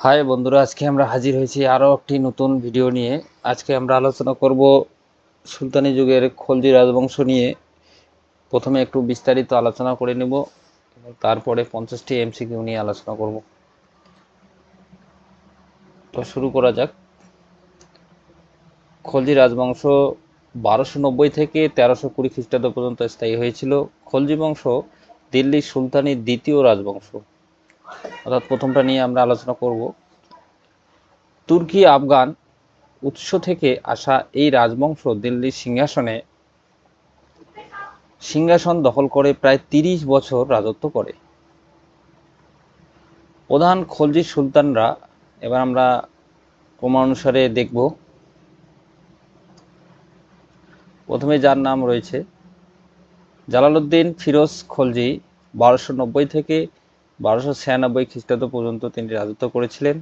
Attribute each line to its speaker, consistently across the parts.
Speaker 1: High বন্ধুরা, আজকে আমরা হাজির হয়েছি আরও একটি নতুন ভিডিও নিয়ে। আজকে আমরা আলোচনা করব সুলতানি যুগের খলজি রাজবংশ নিয়ে। প্রথমে একটু বিস্তারিত আলোচনা করে নেব তারপরে পঞ্চাশটি এমসিকিউ নিয়ে আলোচনা করব। তো শুরু করা যাক। খলজি রাজবংশ বারোশো নব্বই থেকে তেরোশো কুড়ি খ্রিস্টাব্দ পর্যন্ত স্থায়ী হয়েছিল। খলজি বংশ দিল্লির সুলতানির দ্বিতীয় রাজবংশ। অর্থাৎ প্রথমটা নিয়ে আমরা আলোচনা করব। তুর্কি, আফগান উৎস থেকে আসা এই রাজবংশ দিল্লির সিংহাসনে সিংহাসন দখল করে প্রায় তিরিশ বছর রাজত্ব করে। প্রধান খলজি সুলতানরা, এবার আমরা ক্রমানুসারে দেখব। প্রথমে যার নাম রয়েছে জালালউদ্দিন ফিরোজ খলজি, বারোশো নব্বই থেকে বারোশো ছিয়ানব্বই খ্রিস্টাব্দ পর্যন্ত তিনি রাজত্ব করেছিলেন।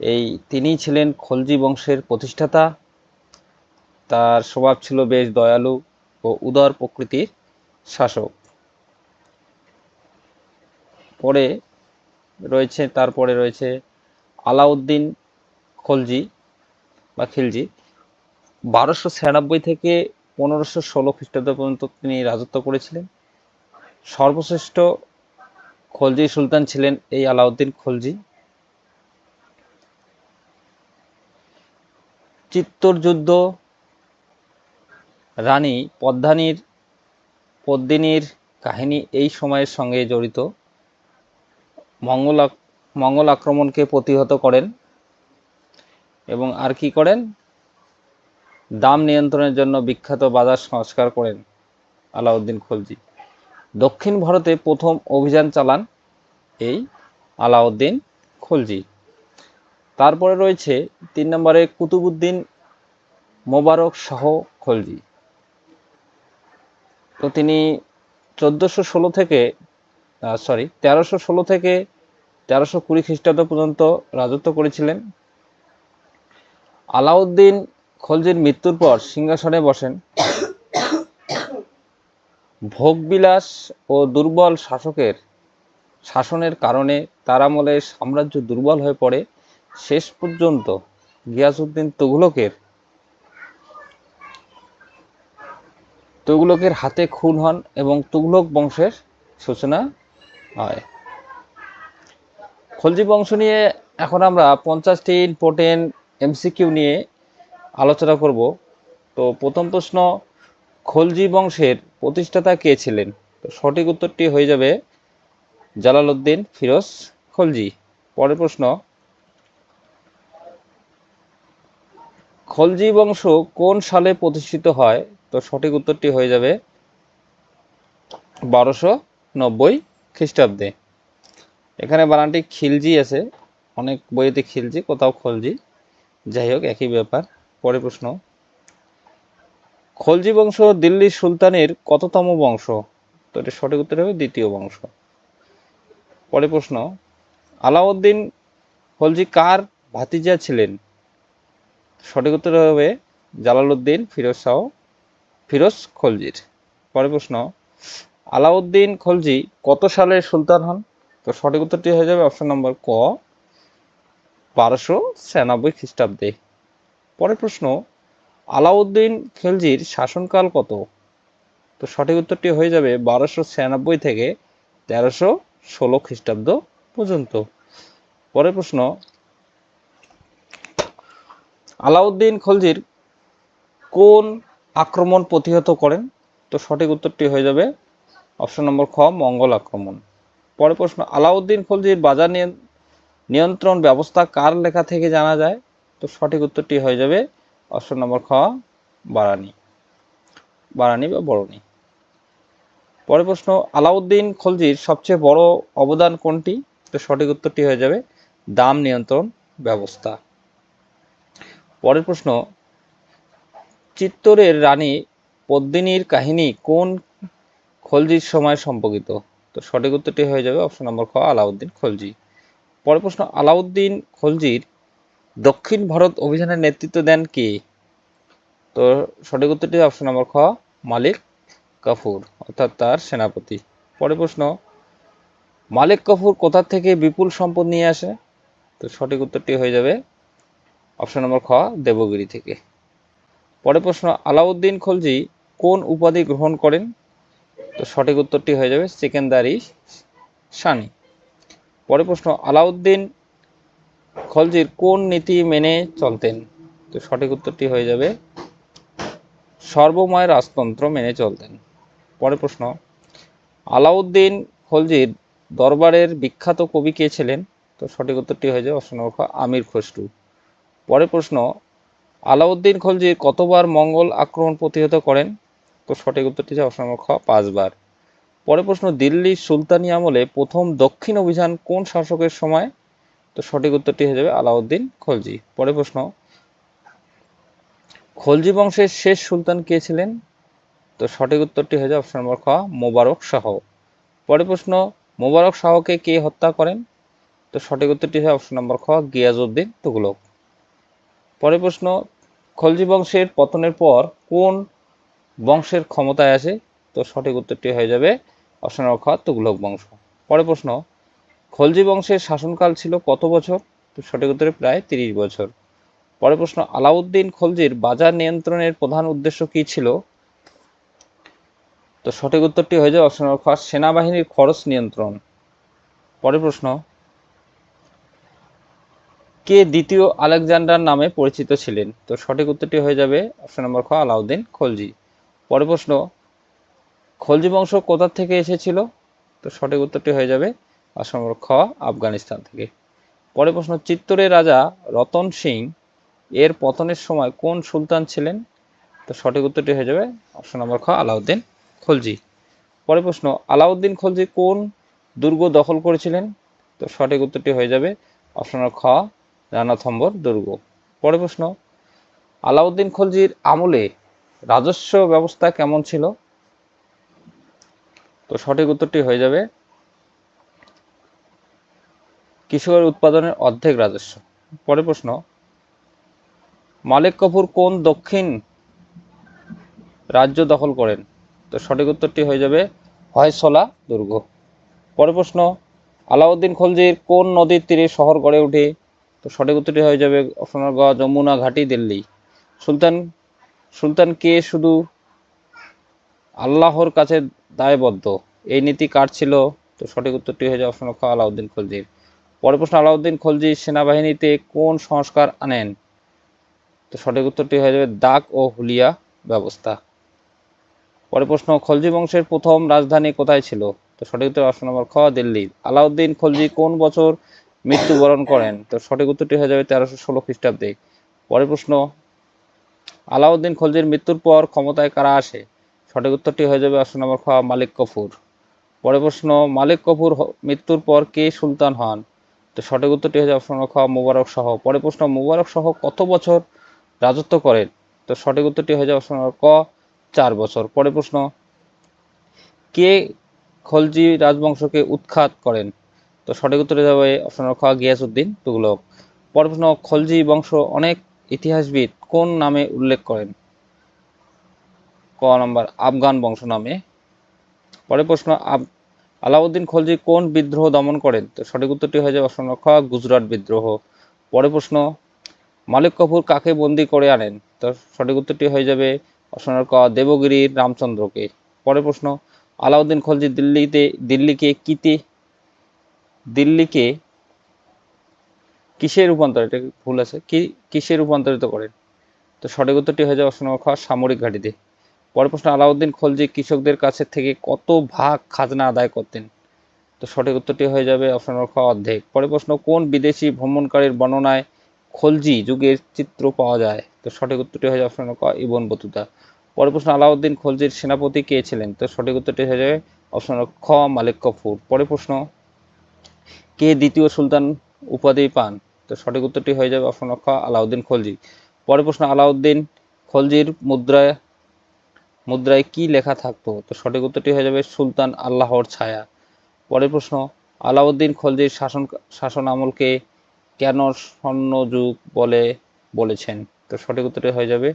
Speaker 1: এই তিনিই ছিলেন খলজি বংশের প্রতিষ্ঠাতা। তার স্বভাব ছিল বেশ দয়ালু ও উদার প্রকৃতির শাসক। পরে রয়েছে, তারপরে রয়েছে আলাউদ্দিন খলজি বা খিলজি। বারোশো ছিয়ানব্বই থেকে পনেরোশো ষোলো খ্রিস্টাব্দ পর্যন্ত তিনি রাজত্ব করেছিলেন। সর্বশ্রেষ্ঠ খলজি সুলতান ছিলেন এই আলাউদ্দিন খলজি। চিত্তর যুদ্ধ রানী পদ্মানীর, পদ্মিনীর কাহিনী এই সময়ের সঙ্গে জড়িত। মঙ্গল মঙ্গল আক্রমণকে প্রতিহত করেন এবং আর কি করেন? দাম নিয়ন্ত্রণের জন্য বিখ্যাত বাজার সংস্কার করেন আলাউদ্দিন খলজি। দক্ষিণ ভারতে প্রথম অভিযান চালান এই আলাউদ্দিন খলজি। তারপরে রয়েছে তিন নম্বরে কুতুবুদ্দিন মোবারক শাহ খলজি। তো তিনি চোদ্দোশো ষোলো থেকে সরি তেরোশো ষোলো থেকে তেরোশো কুড়ি খ্রিস্টাব্দ পর্যন্ত রাজত্ব করেছিলেন। আলাউদ্দিন খলজির মৃত্যুর পর সিংহাসনে বসেন। ভোগবিলাস ও দুর্বল শাসকের শাসনের কারণে তার আমলে সাম্রাজ্য দুর্বল হয়ে পড়ে। শেষ পর্যন্ত গিয়াসউদ্দিন তুঘলকের তুঘলকের হাতে খুন হন এবং তুঘলক বংশের সূচনা হয়। খলজি বংশ নিয়ে এখন আমরা পঞ্চাশটি ইম্পর্টেন্ট এমসিকিউ নিয়ে আলোচনা করব। তো প্রথম প্রশ্ন, খলজি বংশের প্রতিষ্ঠাতা কে ছিলেন? তো সঠিক উত্তরটি হয়ে যাবে জালালউদ্দিন ফিরোজ খলজি। পরের প্রশ্ন, খলজি বংশ কোন সালে প্রতিষ্ঠিত হয়? তো সঠিক উত্তরটি হয়ে যাবে বারোশো নব্বই খ্রিস্টাব্দে। এখানে বানানটি খিলজি আছে, অনেক বইয়েতে খিলজি, কোথাও খলজি। যাই হোক, একই ব্যাপার। পরের প্রশ্ন খলজি বংশ দিল্লির সুলতানের কততম বংশ? তো এটা সঠিক উত্তর হবে দ্বিতীয় বংশ। পরে প্রশ্ন, আলাউদ্দিন খলজি কার ভাতিজা ছিলেন? সঠিক উত্তর হবে জালালউদ্দিন ফিরোজ শাহ ফিরোজ খলজির। পরে প্রশ্ন, আলাউদ্দিন খলজি কত সালে সুলতান হন? তো সঠিক উত্তরটি হয়ে যাবে অপশন নম্বর ক, বারোশো ছিয়ানব্বই খ্রিস্টাব্দে। পরের প্রশ্ন আলাউদ্দিন খিলজির শাসনকাল কত? তো সঠিক উত্তরটি হয়ে যাবে বারোশো ছিয়ানব্বই থেকে তেরোশো ষোলো খ্রিস্টাব্দ পর্যন্ত। পরের প্রশ্ন, আলাউদ্দিন খলজির কোন আক্রমণ প্রতিহত করেন? তো সঠিক উত্তরটি হয়ে যাবে অপশন নম্বর খ, মঙ্গল আক্রমণ। পরের প্রশ্ন, আলাউদ্দিন খলজির বাজার নিয়ন- নিয়ন্ত্রণ ব্যবস্থা কার লেখা থেকে জানা যায়? তো সঠিক উত্তরটি হয়ে যাবে অপশন নম্বর খ, বারানি। বারানি বা বরণী। পরের প্রশ্ন, আলাউদ্দিন খলজির সবচেয়ে বড় অবদান কোনটি? তো সঠিক উত্তরটি হয়ে যাবে, দাম নিয়ন্ত্রণ ব্যবস্থা। পরের প্রশ্ন, চিত্তরের রানী পদ্মিনীর কাহিনী কোন খলজির সময় সম্পর্কিত? তো সঠিক উত্তরটি হয়ে যাবে অপশন নম্বর খ, আলাউদ্দিন খলজি। পরের প্রশ্ন, আলাউদ্দিন খলজির দক্ষিণ ভারত অভিযানের নেতৃত্ব দেন কে? তো সঠিক উত্তরটি অপশন নম্বর খ, মালিক কাফুর, অর্থাৎ তার সেনাপতি। পরের প্রশ্ন, মালিক কাফুর কোথা থেকে বিপুল সম্পদ নিয়ে আসে? তো সঠিক উত্তরটি হয়ে যাবে অপশন নম্বর খ, দেবগিরি থেকে। পরের প্রশ্ন, আলাউদ্দিন খলজি কোন উপাধি গ্রহণ করেন? তো সঠিক উত্তরটি হয়ে যাবে সেকেন্দারি সানি পরের প্রশ্ন, আলাউদ্দিন খলজির কোন নীতি মেনে চলতেন? তো সঠিক উত্তরটি হয়ে যাবে, সর্বময় রাজতন্ত্র মেনে চলতেন। পরের প্রশ্ন, আলাউদ্দিন খলজির দরবারের বিখ্যাত কবি কে ছিলেন? তো সঠিক উত্তরটি হয়ে যাবে অপশন আমির খসরু। পরের প্রশ্ন, আলাউদ্দিন খলজি কতবার মঙ্গল আক্রমণ প্রতিহত করেন? তো সঠিক উত্তরটি হচ্ছে অপশন পাঁচবার। পরের প্রশ্ন, দিল্লির সুলতানি আমলে প্রথম দক্ষিণ অভিযান কোন শাসকের সময়? তো সঠিক উত্তরটি হয়ে যাবে আলাউদ্দিন খলজি। পরের প্রশ্ন। খলজি বংশের শেষ সুলতান কে ছিলেন? তো সঠিক উত্তরটি হয়ে যাবে অপশন নম্বর খ, মোবারক শাহ। পরের প্রশ্ন, মোবারক শাহকে কে হত্যা করেন? তো সঠিক উত্তরটি হয় অপশন নম্বর খ, গিয়াজউদ্দিন তুগলক। পরের প্রশ্ন, খলজি বংশের পতনের পর কোন বংশের ক্ষমতায় আসে? তো সঠিক উত্তরটি হয়ে যাবে অপশন নম্বর খ, তুগলক বংশ। পরের প্রশ্ন খলজি বংশের শাসনকাল ছিল কত বছর? তো সঠিক উত্তরে প্রায় তিরিশ বছর। পরের প্রশ্ন, আলাউদ্দিন খলজির বাজার নিয়ন্ত্রণের প্রধান উদ্দেশ্য কী ছিল? তো সঠিক উত্তরটি হয়ে যাবে অপশন নম্বর খ সেনাবাহিনীর খরচ নিয়ন্ত্রণ। পরের প্রশ্ন, কে দ্বিতীয় আলেকজান্ডার নামে পরিচিত ছিলেন? তো সঠিক উত্তরটি হয়ে যাবে অপশন নম্বর খ, আলাউদ্দিন খলজি। পরের প্রশ্ন, খলজি বংশ কোথা থেকে এসেছিল? তো সঠিক উত্তরটি হয়ে যাবে অপশন নম্বর খ আফগানিস্তান থেকে। পরের প্রশ্ন চিত্তরের রাজা রতন সিং এর পতনের সময় কোন সুলতান ছিলেন? তো সঠিক উত্তরটি হয়ে যাবে অপশন নম্বর খ, আলাউদ্দিন খলজি। পরের প্রশ্ন, আলাউদ্দিন খলজি কোন দুর্গ দখল করেছিলেন? তো সঠিক উত্তরটি হয়ে যাবে অপশন খ, রানাথম্বর দুর্গ। পরের প্রশ্ন, আলাউদ্দিন খলজির আমলে রাজস্ব ব্যবস্থা কেমন ছিল? তো সঠিক উত্তরটি হয়ে যাবে কৃষকের উৎপাদনের অর্ধেক রাজস্ব। পরের প্রশ্ন, মালিক কপুর কোন দক্ষিণ রাজ্য দখল করেন? তো সঠিক উত্তরটি হয়ে যাবে হয়সলা দুর্গ। পরের প্রশ্ন, আলাউদ্দিন খলজির কোন নদীর তীরে শহর গড়ে ওঠে? তো সঠিক উত্তরটি হয়ে যাবে অপশন যমুনা ঘাটি, দিল্লি। সুলতান সুলতান কে শুধু আল্লাহর কাছে দায়বদ্ধ? এই নীতি কার ছিল? তো সঠিক উত্তরটি হয়ে যাবে খ, আলাউদ্দিন খলজির। পরের প্রশ্ন আলাউদ্দিন খলজি সেনাবাহিনীতে কোন সংস্কার আনেন? তো সঠিক উত্তরটি হয়ে যাবে দাগ ও হুলিয়া ব্যবস্থা। পরের প্রশ্ন খলজি বংশের প্রথম রাজধানী কোথায় ছিল? তো সঠিক উত্তর অপশন নম্বর খ, দিল্লি। আলাউদ্দিন খলজি কোন বছর মৃত্যুবরণ করেন? তো সঠিক উত্তরটি হয়ে যাবে তেরোশো ষোলো খ্রিস্টাব্দে। পরের প্রশ্ন আলাউদ্দিন খলজির মৃত্যুর পর ক্ষমতায় কারা আসে? সঠিক উত্তরটি হয়ে যাবে অপশন নম্বর খ, মালিক কফুর। পরের প্রশ্ন মালিক কফুর মৃত্যুর পর কে সুলতান হন? তো সঠিক উত্তরটি হয়ে অপশন খ, মুবারক সহ। পরের প্রশ্ন, মুবারক সহ কত বছর রাজত্ব করেন? তো সঠিক উত্তরটি হয়ে যাবে অপশন ক, চার বছর। পরের প্রশ্ন, কে খলজি রাজবংশকে উৎখাত করেন? তো সঠিক উত্তরে যাবে অপশন খ, গিয়াসউদ্দিন তুগলক। পরের প্রশ্ন, খলজি বংশ অনেক ইতিহাসবিদ কোন নামে উল্লেখ করেন? ক নম্বর, আফগান বংশ নামে। পরের প্রশ্ন আলাউদ্দিন খলজি কোন বিদ্রোহ দমন করেন? তো সঠিক উত্তরটি হয়ে যাবে খ গুজরাট বিদ্রোহ। পরের প্রশ্ন, মালিক কপুর কাকে বন্দি করে আনেন? তো সঠিক উত্তরটি হয়ে যাবে ক দেবগিরির রামচন্দ্রকে। পরের প্রশ্ন, আলাউদ্দিন খলজি দিল্লিতে, দিল্লিকে কিতে, দিল্লিকে কিসে রূপান্তর, এটা ভুল আছে, কি, কিসে রূপান্তরিত করেন? তো সঠিক উত্তরটি হয়ে যাবে খ সামরিক ঘাঁটিতে। পরের প্রশ্ন, আলাউদ্দিন খলজি কৃষকদের কাছে থেকে কত ভাগ খাজনা আদায় করতেন? তো সঠিক উত্তরটি হয়ে যাবে অপশন খ, অর্ধেক। পরের প্রশ্ন, কোন বিদেশি ভ্রমণকারীর বর্ণনায় খলজি যুগের চিত্র পাওয়া যায়? তো সঠিক উত্তরটি হয়ে যাবে অপশন ক, ইবন বতুতা। পরের প্রশ্ন, আলাউদ্দিন খলজির সেনাপতি কে ছিলেন? তো সঠিক উত্তরটি হয়ে যাবে অপশন খ, মালিক কফুর। পরের প্রশ্ন, কে দ্বিতীয় সুলতান উপাধি পান? তো সঠিক উত্তরটি হয়ে যাবে অপশন খ, আলাউদ্দিন খলজি। পরের প্রশ্ন, আলাউদ্দিন খলজির মুদ্রায় মুদ্রায় কি লেখা থাকতো? তো সঠিক উত্তরটি হয়ে যাবে সুলতান আল্লাহর ছায়া। পরের প্রশ্ন, আলাউদ্দিন খলজির শাসন শাসন আমলকে কেন স্বর্ণযুগ বলে বলেছেন? তো সঠিক উত্তরটি হয়ে যাবে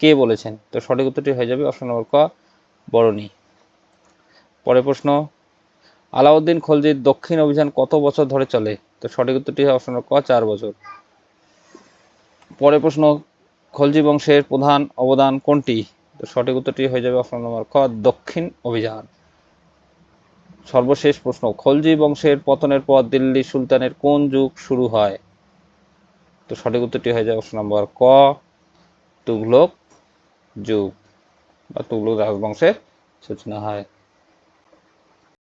Speaker 1: কে বলেছেন? তো সঠিক উত্তরটি হয়ে যাবে অপশন নম্বর ক, বরণী। পরের প্রশ্ন, আলাউদ্দিন খলজির দক্ষিণ অভিযান কত বছর ধরে চলে? তো সঠিক উত্তরটি হবে অপশন ক, চার বছর। পরের প্রশ্ন, খলজি বংশের প্রধান অবদান কোনটি? তো সঠিক উত্তরটি হয়ে যাবে অপশন নম্বর খ দক্ষিণ অভিযান। সর্বশেষ প্রশ্ন, খলজি বংশের পতনের পর দিল্লি সুলতানের কোন যুগ শুরু হয়? তো সঠিক উত্তরটি হয়ে যাবে অপশন নম্বর ক তুগলক যুগ বা তুগলক রাজবংশের সূচনা হয়।